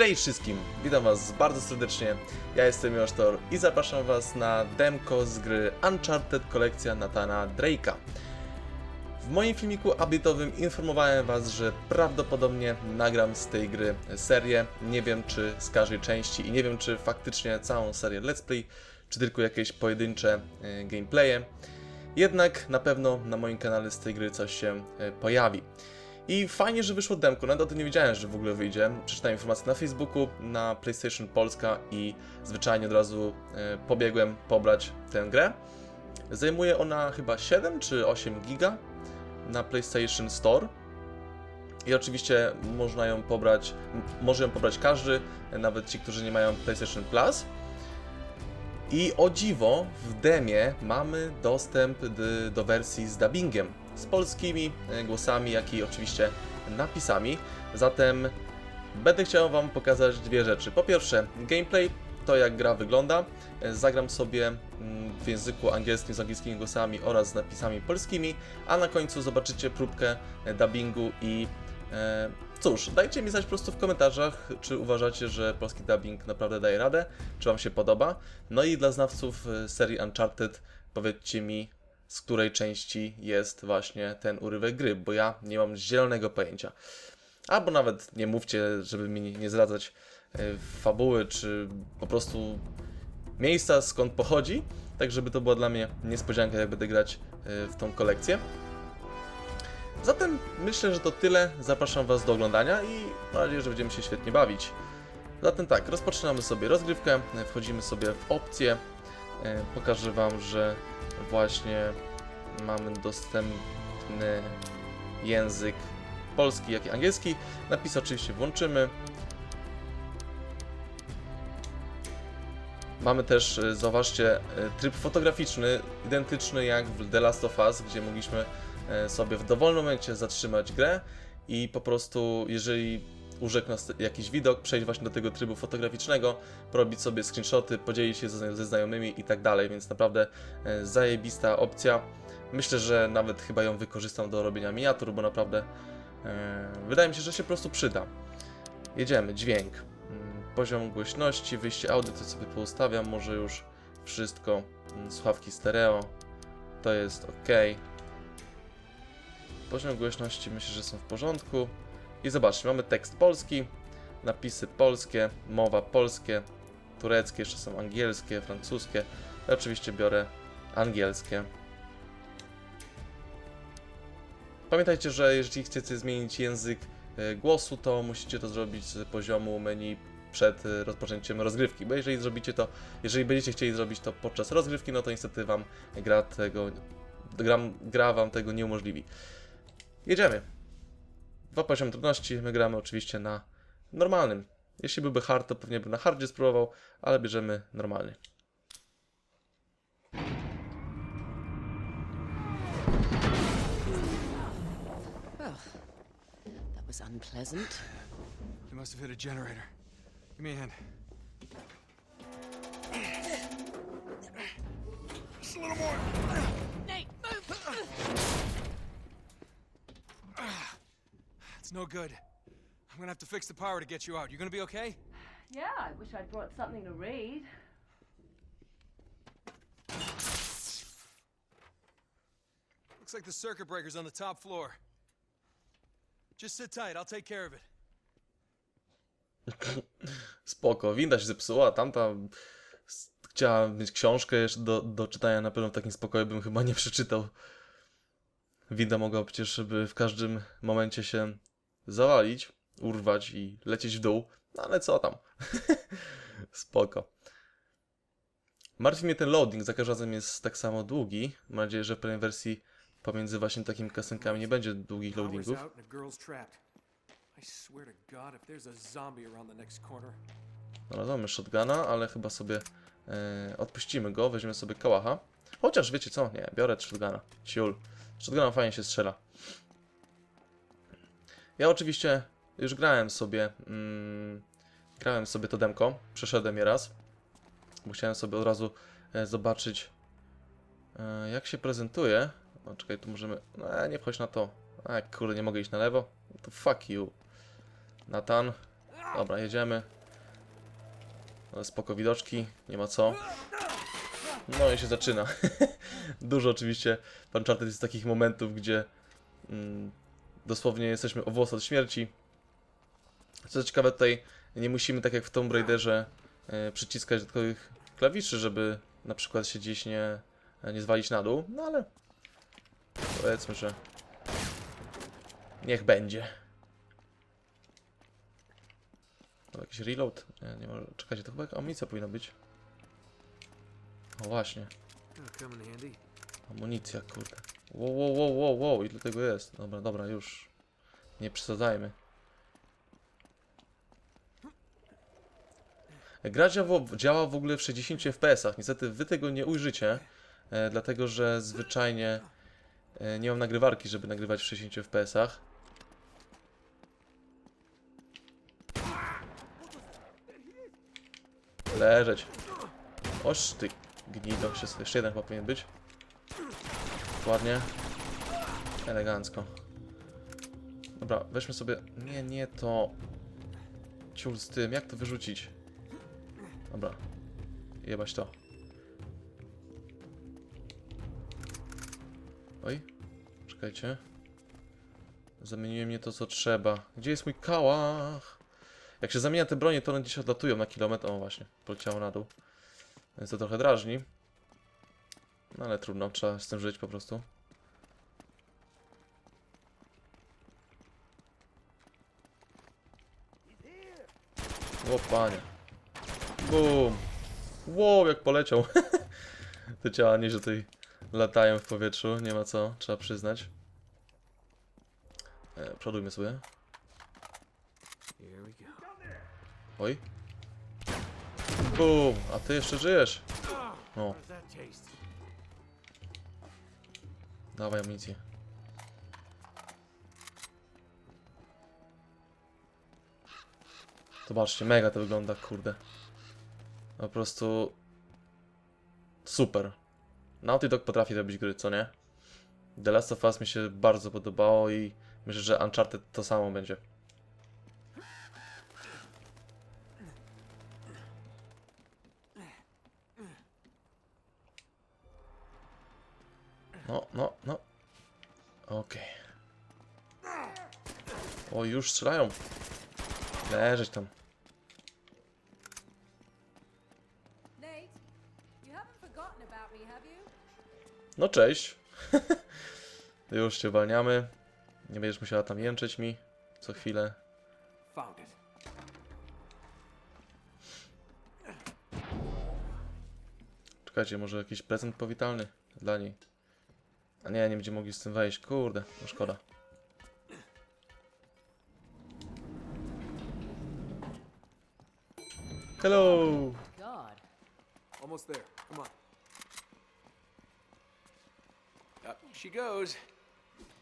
Cześć wszystkim, witam was bardzo serdecznie, ja jestem Josztor i zapraszam was na demko z gry Uncharted kolekcja Natana Drake'a. W moim filmiku update'owym informowałem was, że prawdopodobnie nagram z tej gry serię, nie wiem czy z każdej części i nie wiem czy faktycznie całą serię let's play, czy tylko jakieś pojedyncze e, gameplaye. Jednak na pewno na moim kanale z tej gry coś się e, pojawi. I fajnie, że wyszło demko, nawet o tym nie wiedziałem, że w ogóle wyjdzie. Przeczytałem informacje na Facebooku, na PlayStation Polska i zwyczajnie od razu e, pobiegłem pobrać tę grę. Zajmuje ona chyba 7 czy 8 giga na PlayStation Store. I oczywiście można ją pobrać, może ją pobrać każdy, nawet ci, którzy nie mają PlayStation Plus. I o dziwo, w demie mamy dostęp do, do wersji z dubbingiem, z polskimi e, głosami, jak i oczywiście napisami. Zatem będę chciał Wam pokazać dwie rzeczy. Po pierwsze, gameplay, to jak gra wygląda. E, Zagram sobie mm, w języku angielskim z angielskimi głosami oraz z napisami polskimi, a na końcu zobaczycie próbkę e, dubbingu i e, cóż, dajcie mi znać po prostu w komentarzach, czy uważacie, że polski dubbing naprawdę daje radę, czy Wam się podoba. No i dla znawców serii Uncharted powiedzcie mi, z której części jest właśnie ten urywek gry, bo ja nie mam zielonego pojęcia. Albo nawet nie mówcie, żeby mi nie- zdradzać e, fabuły, czy po prostu miejsca, skąd pochodzi, tak żeby to była dla mnie niespodzianka, jak będę grać e, w tą kolekcję. Zatem myślę, że to tyle. Zapraszam Was do oglądania i mam nadzieję, że będziemy się świetnie bawić. Zatem tak, rozpoczynamy sobie rozgrywkę, wchodzimy sobie w opcje. E, Pokażę Wam, że właśnie mamy dostępny język polski, jak i angielski. Napis oczywiście włączymy. Mamy też, e, zauważcie, e, tryb fotograficzny, identyczny jak w The Last of Us, gdzie mogliśmy e, sobie w dowolnym momencie zatrzymać grę i po prostu, jeżeli urzekł nas jakiś widok, przejść właśnie do tego trybu fotograficznego, porobić sobie screenshoty, podzielić się ze, ze znajomymi i tak dalej, więc naprawdę e, zajebista opcja. Myślę, że nawet chyba ją wykorzystam do robienia miniatur, bo naprawdę e, wydaje mi się, że się po prostu przyda. Jedziemy, dźwięk. Mm, Poziom głośności, wyjście audio, to sobie poustawiam, może już wszystko. Mm, Słuchawki stereo, to jest ok. Poziom głośności myślę, że są w porządku. I zobaczcie, mamy tekst polski, napisy polskie, mowa polskie, tureckie, jeszcze są angielskie, francuskie. Ja oczywiście biorę angielskie. Pamiętajcie, że jeżeli chcecie zmienić język e, głosu, to musicie to zrobić z poziomu menu przed e, rozpoczęciem rozgrywki, bo jeżeli zrobicie to, jeżeli będziecie chcieli zrobić to podczas rozgrywki, no to niestety wam gra tego, gra, gra wam tego nie umożliwi. Jedziemy. Dwa poziomy trudności, my gramy oczywiście na normalnym. Jeśli byłby hard, to pewnie bym na hardzie spróbował, ale bierzemy that was unpleasant. You must have hit a generator. Give me a hand. Just a little more. Nate, move! It's no good. I'm gonna have to fix the power to get you out. You gonna be okay? Yeah, I wish I'd brought something to read. Looks like the circuit breaker's on the top floor. Just sit tight, I'll take care of it. Spoko, winda się zepsuła, tamta chciała mieć książkę jeszcze do, do czytania, na pewno w takim spokoju bym chyba nie przeczytał. Winda mogła przecież by w każdym momencie się zawalić, urwać i lecieć w dół, no ale co tam. Spoko. Martwi mnie ten loading, za każdym razem jest tak samo długi. Mam nadzieję, że w pewnej wersji pomiędzy właśnie takimi kasenkami nie będzie długich loadingów. Dobra, mamy shotguna, ale chyba sobie e, odpuścimy go, weźmiemy sobie kałacha. Chociaż wiecie co? Nie, biorę shotguna. Ciul. Shotguna fajnie się strzela. Ja oczywiście już grałem sobie. Mm, grałem sobie to demko. Przeszedłem je raz. Bo chciałem sobie od razu e, zobaczyć e, jak się prezentuje. O, czekaj, tu możemy. No, nie wchodź na to. A kurde, nie mogę iść na lewo. To fuck you. Natan. Dobra, jedziemy. No, spoko widoczki, nie ma co. No i się zaczyna. Dużo oczywiście w Uncharted jest takich momentów, gdzie mm, dosłownie jesteśmy o włos od śmierci. Co ciekawe tutaj nie musimy tak jak w Tomb Raiderze e, przyciskać dodatkowych klawiszy, żeby na przykład się gdzieś nie, nie zwalić na dół, no ale powiedzmy, że niech będzie. O, jakiś reload? Nie, nie może. Czekajcie, to chyba amunicja powinna być. O właśnie, handy. amunicja, kurde. Wow, wow, wow, wow, wow, ile tego jest? Dobra, dobra, już. Nie przesadzajmy. Gra działa, w ogóle w 60 fps. Niestety wy tego nie ujrzycie, e, dlatego że zwyczajnie e, nie mam nagrywarki, żeby nagrywać w 60 fps. Leżeć. Oż ty gnido, jeszcze jeden chyba powinien być. Ładnie. Elegancko. Dobra, weźmy sobie... Nie, nie to... Ciul z tym, jak to wyrzucić? Dobra. Jebać to. Oj. Czekajcie. Zamieniłem nie to, co trzeba. Gdzie jest mój kałach? Jak się zamienia te bronie, to one gdzieś odlatują na kilometr. O, właśnie. Poleciało na dół. Więc to trochę drażni. No ale trudno, trzeba z tym żyć po prostu. O panie. Bum. Wow, jak poleciał. Te ciała nieźle tutaj latają w powietrzu, nie ma co, trzeba przyznać. E, przodujmy sobie. Oj. Bum, a ty jeszcze żyjesz. O, How's that taste? Dawaj amunicję. Zobaczcie, mega to wygląda, kurde. Po prostu... Super. Naughty Dog potrafi robić gry, co nie? The Last of Us mi się bardzo podobało i myślę, że Uncharted to samo będzie. Okej. O, już strzelają. Leżeć tam. No cześć. już cię uwalniamy. Nie będziesz musiała tam jęczeć mi co chwilę. Czekajcie, może jakiś prezent powitalny dla niej. A nie, nie będzie mogli z tym wejść. Kurde, no szkoda. Hello! God. Almost there. Come on. Up she goes.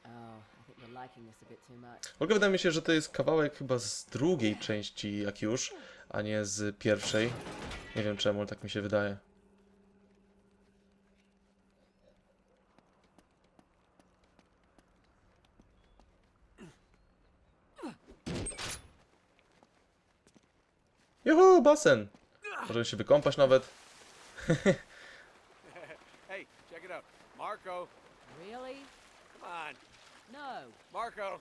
Oh. W ogóle wydaje mi się, że to jest kawałek chyba z drugiej części, jak już, a nie z pierwszej. Nie wiem czemu, ale tak mi się wydaje. Juhu, basen! Możemy się wykąpać nawet. Hey, check it out. Marco. Really? Come on. No. Marco.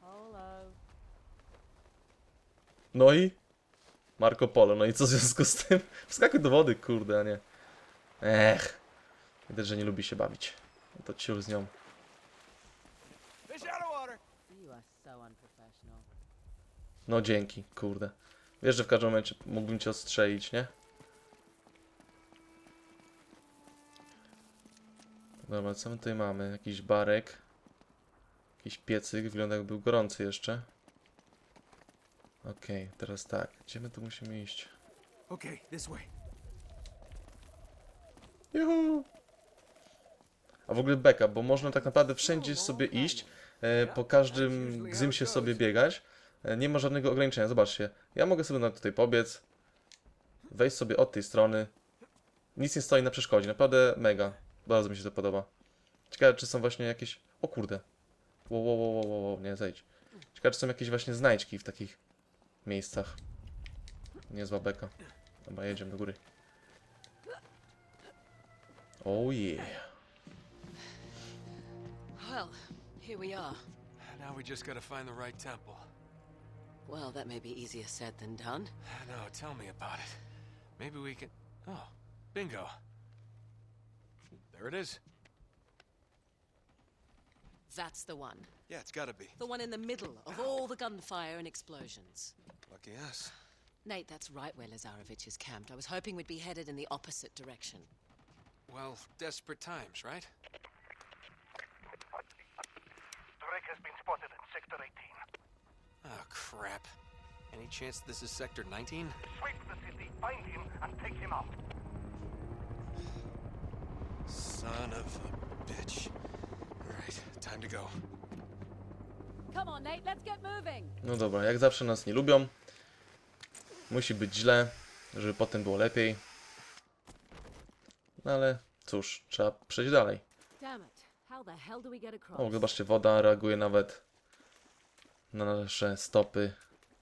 Polo. No i? Marco Polo, no i co w związku z tym? Wskakuj do wody, kurde, a nie. Ech. Widać, że nie lubi się bawić. No to ciul z nią. Fish out of water. You are so unprofessional. No dzięki, kurde. Wiesz, że w każdym momencie mógłbym cię ostrzelić, nie? Dobra, co my tutaj mamy? Jakiś barek. Jakiś piecyk, wygląda jakby był gorący jeszcze. Okej, teraz tak. Gdzie my tu musimy iść? Okay, this way. Juhu! A w ogóle beka, bo można tak naprawdę wszędzie sobie iść, e, po każdym gzymsie sobie biegać. E, nie ma żadnego ograniczenia. Zobaczcie, ja mogę sobie nawet tutaj pobiec, wejść sobie od tej strony. Nic nie stoi na przeszkodzie, naprawdę mega. Bardzo mi się to podoba. Ciekawe, czy są właśnie jakieś... O kurde. Wow, wow, wow, wow, wow, nie, zejdź. Ciekawe, czy są jakieś właśnie znajdźki w takich miejscach. Niezła beka. Dobra, jedziemy do góry. Oh yeah. Well, here we are. Now we just gotta find the right temple. Well, that may be easier said than done. No, tell me about it. Maybe we can. Oh, bingo. There it is. That's the one. Yeah, it's gotta be. The one in the middle of all the gunfire and explosions. Lucky us. Nate, that's right where Lazarevich is camped. I was hoping we'd be headed in the opposite direction. Well, desperate times, right? Drake has been spotted in Sector 18. Oh, crap. Any chance this is Sector 19? Sweep the city, find him, and take him out. Son of a bitch. Alright, time to go. Come on, Nate, let's get moving. No dobra, jak zawsze nas nie lubią. Musi być źle, żeby potem było lepiej. No ale cóż, trzeba przejść dalej. Damn it. How the hell do we get across? O, zobaczcie, woda reaguje nawet na nasze stopy.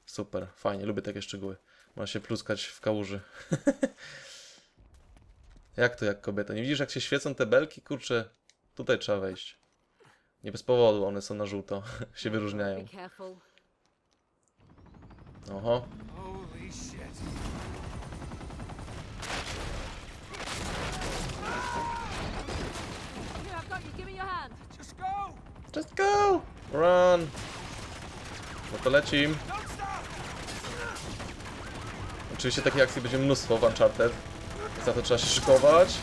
Super, fajnie, lubię takie szczegóły. Można się pluskać w kałuży. jak to jak kobieta? Nie widzisz jak się świecą te belki? Kurczę, tutaj trzeba wejść. Nie bez powodu, one są na żółto. się wyróżniają. Oho. Just go! Run! No to lecim. Oczywiście takiej akcji będzie mnóstwo w Uncharted. Za to trzeba się szykować.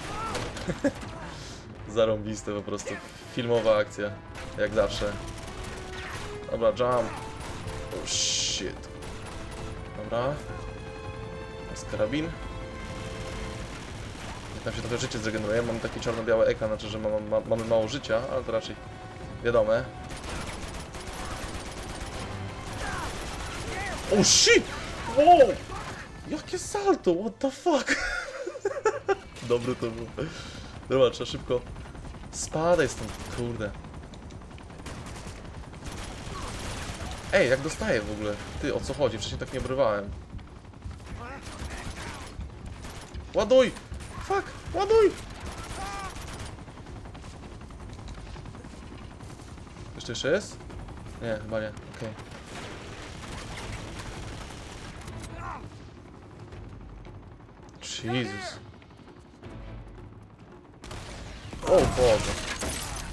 Zarąbiste po prostu. Filmowa akcja. Jak zawsze. Dobra, jump. Oh shit. Dobra. Jest karabin. Jak nam się trochę życie zregeneruje. Mam taki czarno-biały ekran, znaczy, że ma, mamy mało życia, ale to raczej wiadome. Oh shit! Wow! Jakie salto, what the fuck? Dobry to był. Dobra, trzeba szybko. Spadaj stąd, kurde. Ej, jak dostaję w ogóle? Ty, o co chodzi? Wcześniej tak nie obrywałem. Ładuj! Fuck! Ładuj! Jeszcze jeszcze jest? Nie, chyba nie. Okej. Jesus. O Boże.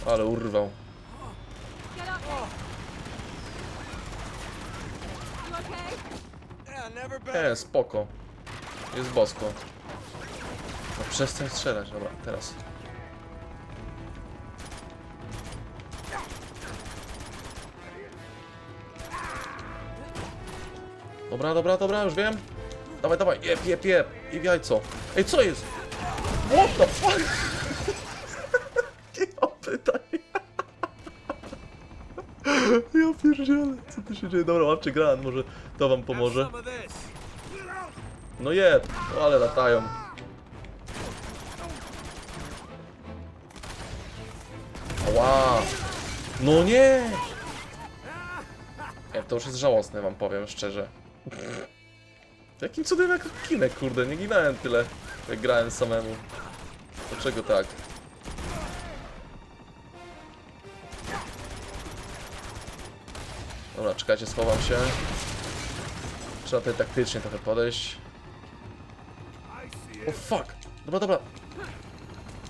Ale urwał. Nie, spoko. Jest bosko. No przestań strzelać, dobra, teraz. Dobra, dobra, dobra, już wiem. Dawaj, dawaj, jep, jep, jep. I w jajco. Ej, co jest? What the fuck? Nie mam pytań. Ja pierdzielę, co tu się dzieje? Dobra, łapcie granat, może to wam pomoże. No jeb, no ale latają. Ła! No nie! Nie, to już jest żałosne, wam powiem szczerze. Jakim cudem jak kinek, kurde, nie ginałem tyle, jak grałem samemu. Dlaczego tak? Dobra, czekajcie, schowam się. Trzeba tutaj taktycznie trochę podejść. O fuck! Dobra, dobra.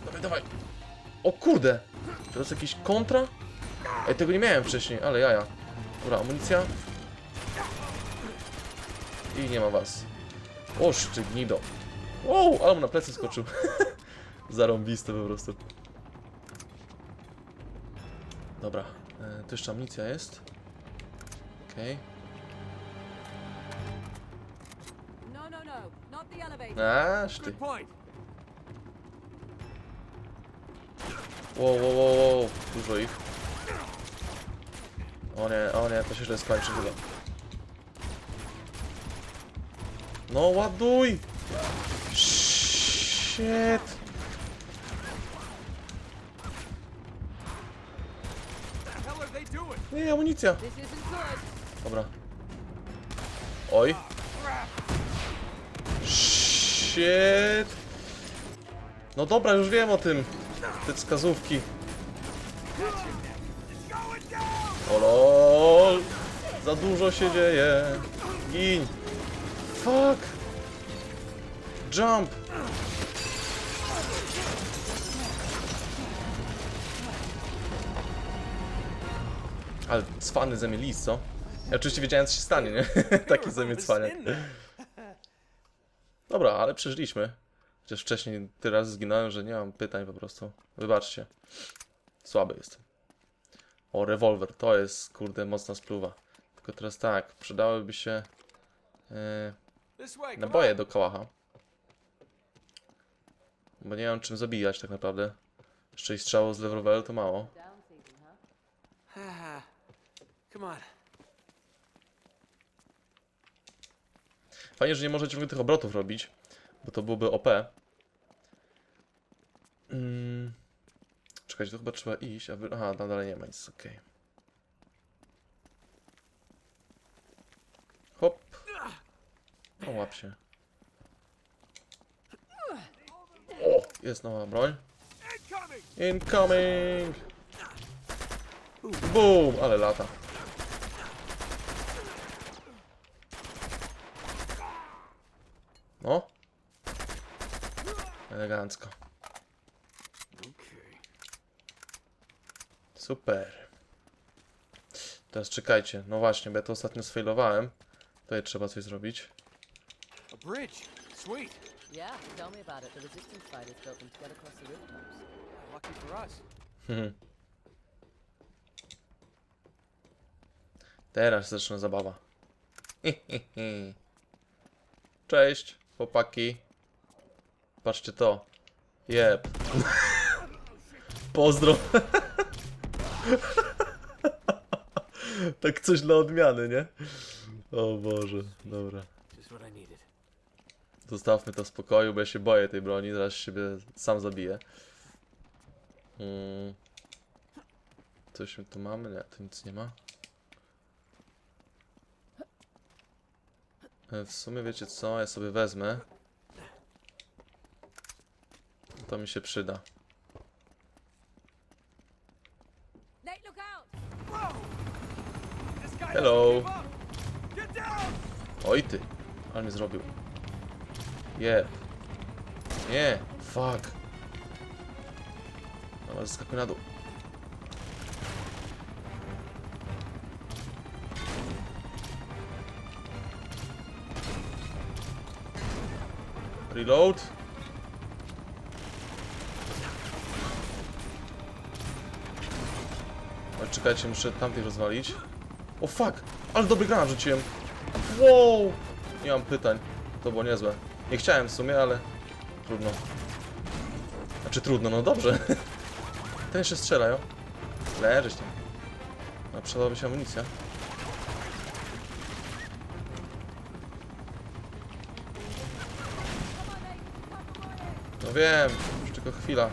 Dawaj, dawaj. O kurde! Teraz jakiś kontra? Ej, tego nie miałem wcześniej, ale jaja. Dobra, amunicja. I nie ma was. O, szczygnido. Wow, ale mu na plecy skoczył. Zarąbiste po prostu. Dobra, e, tu jeszcze amunicja jest. Okej. No, no, no. Not the elevator. Aż ty. Wow, wow, wow, wow, dużo ich. O nie, o nie, to się źle skończy chyba. No ładuj! Shit! Nie, amunicja. Dobra. Oj. Shit. No dobra, już wiem o tym. Te wskazówki. O lol. Za dużo się dzieje. Gin. Fuck. Jump. Ale cwany ze mnie lis, co? Ja oczywiście wiedziałem, co się stanie, nie? Taki ze mnie cwaniak. Dobra, ale przeżyliśmy. Chociaż wcześniej tyle razy zginąłem, że nie mam pytań po prostu. Wybaczcie. Słaby jestem. O, rewolwer. To jest, kurde, mocna spluwa. Tylko teraz tak, przydałyby się come naboje do kałacha. Bo nie mam czym zabijać tak naprawdę. Jeszcze i strzało z rewolweru to mało. Fajnie, że nie możecie w ogóle tych obrotów robić, bo to byłoby OP. Mm. Czekajcie, to chyba trzeba iść, a wy... Aha, tam dalej nie ma nic, okej. Hop. O, łap się. O, jest nowa broń. Incoming! Boom, ale lata. No. Elegancko. Super. Teraz czekajcie. No właśnie, bo ja to ostatnio sfailowałem. Tutaj trzeba coś zrobić. A bridge. Sweet. Yeah, tell me about it. The resistance fighters built them to get across the rooftops. Lucky for us. Teraz zaczyna zabawa. Cześć, chłopaki. Patrzcie to. Jeb. Pozdro. tak coś dla odmiany, nie? O Boże, dobra. Just what I needed. Zostawmy to w spokoju, bo ja się boję tej broni, zaraz siebie sam zabiję. Mm. Coś tu mamy? Nie, tu nic nie ma. E, W sumie wiecie co, ja sobie wezmę. To mi się przyda. Hello. Oj ty, ale mnie zrobił. Jeb. Nie, fuck. Dobra, zeskakuj na dół. Reload. Ale czekajcie, muszę tamtej rozwalić. O fuck! Ale dobry granat rzuciłem. Wow! Nie mam pytań. To było niezłe. Nie chciałem w sumie, ale trudno. Znaczy trudno, no dobrze. Ten jeszcze strzela, jo? Leżyć tam. A przydałaby się amunicja. No wiem, już tylko chwila.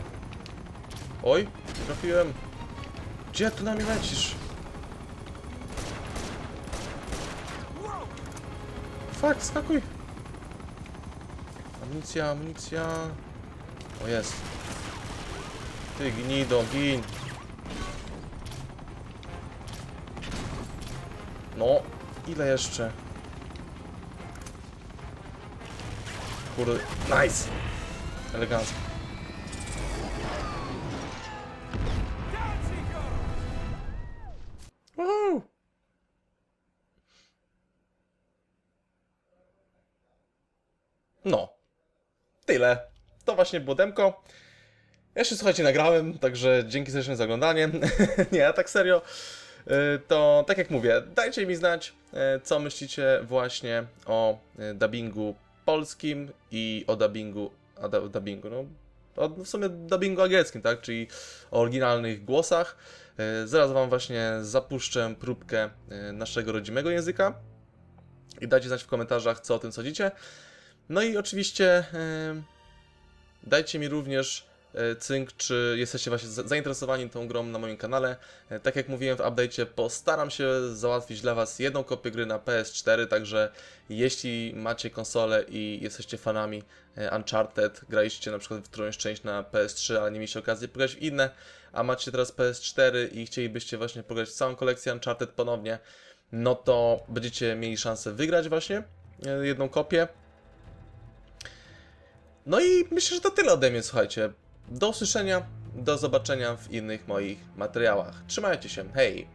Oj, trafiłem. Gdzie ty na mnie lecisz? Fuck, skakuj! Amunicja, amunicja. O jest. Ty gnido, gin. No, ile jeszcze? Kurde, nice! Elegancko. Właśnie było demko. Ja się słuchajcie nagrałem, także dzięki serdecznie za oglądanie. Nie, a tak serio. y, To tak jak mówię, dajcie mi znać, y, co myślicie właśnie o y, dubbingu polskim i o dubbingu, a du- dubbingu, no, o w sumie dubbingu angielskim, tak, czyli o oryginalnych głosach. Zaraz Wam właśnie zapuszczę próbkę naszego rodzimego języka i dajcie znać w komentarzach, co o tym sądzicie. No i oczywiście y, dajcie mi również e, cynk, czy jesteście właśnie za- zainteresowani tą grą na moim kanale. E, Tak jak mówiłem w update'cie, postaram się załatwić dla Was jedną kopię gry na PS4, także jeśli macie konsolę i jesteście fanami e, Uncharted, graliście na przykład w którąś część na PS3, ale nie mieliście okazji pograć w inne, a macie teraz PS4 i chcielibyście właśnie pograć w całą kolekcję Uncharted ponownie, no to będziecie mieli szansę wygrać właśnie jedną kopię. No i myślę, że to tyle ode mnie, słuchajcie. Do usłyszenia, do zobaczenia w innych moich materiałach. Trzymajcie się, hej!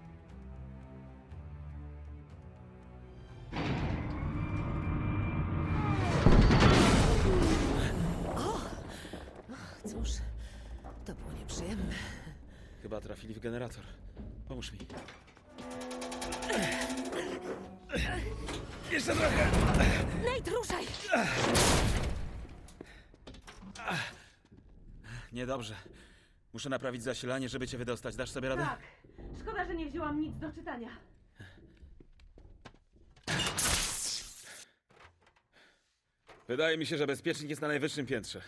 Cóż, to było nieprzyjemne. Chyba trafili w generator. Pomóż mi. Nate, ruszaj! Niedobrze. Muszę naprawić zasilanie, żeby cię wydostać. Dasz sobie radę? Tak. Szkoda, że nie wzięłam nic do czytania. Wydaje mi się, że bezpiecznik jest na najwyższym piętrze.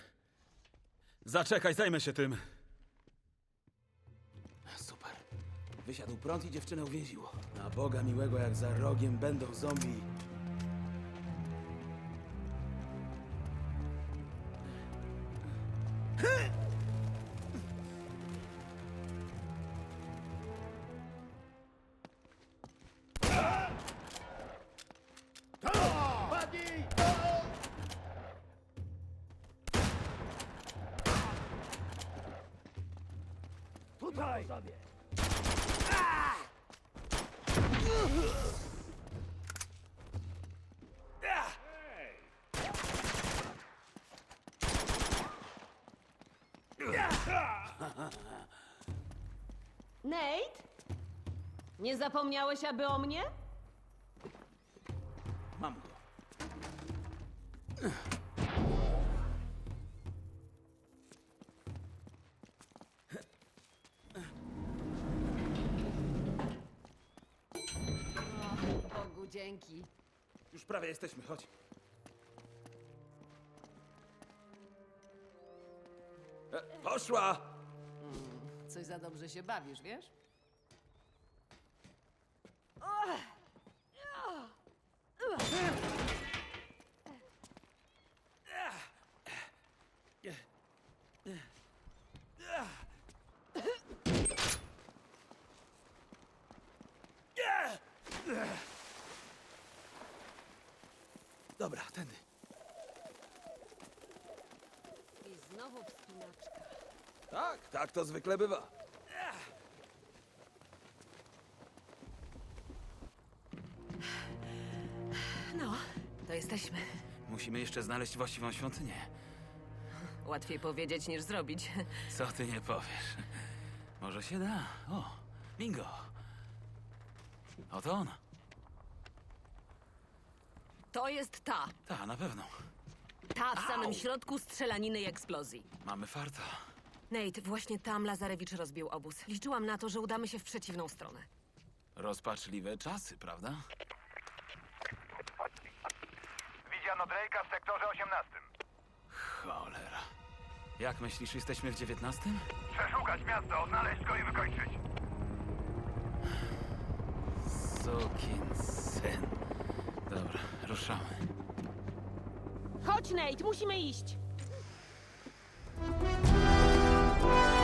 Zaczekaj, zajmę się tym. Super. Wysiadł prąd i dziewczynę uwięziło. Na Boga miłego, jak za rogiem będą zombie. Nate? Nie zapomniałeś aby o mnie? Mam go. Bogu dzięki. Już prawie jesteśmy, chodź. Poszła! Coś za dobrze się bawisz, wiesz? Dobra, tędy. Tak, tak to zwykle bywa. No, to jesteśmy. Musimy jeszcze znaleźć właściwą świątynię. Łatwiej powiedzieć niż zrobić. Co ty nie powiesz? Może się da. O, bingo. Oto ona. To jest ta. Ta, na pewno. Ta w samym środku strzelaniny i eksplozji. Mamy farta. Nate, właśnie tam Lazarewicz rozbił obóz. Liczyłam na to, że udamy się w przeciwną stronę. Rozpaczliwe czasy, prawda? Widziano Drake'a w sektorze 18. Cholera. Jak myślisz, jesteśmy w dziewiętnastym? Przeszukać miasto, odnaleźć go i wykończyć. Sokin syn. Dobra, ruszamy. Chodź, Nate, musimy iść. Thank you.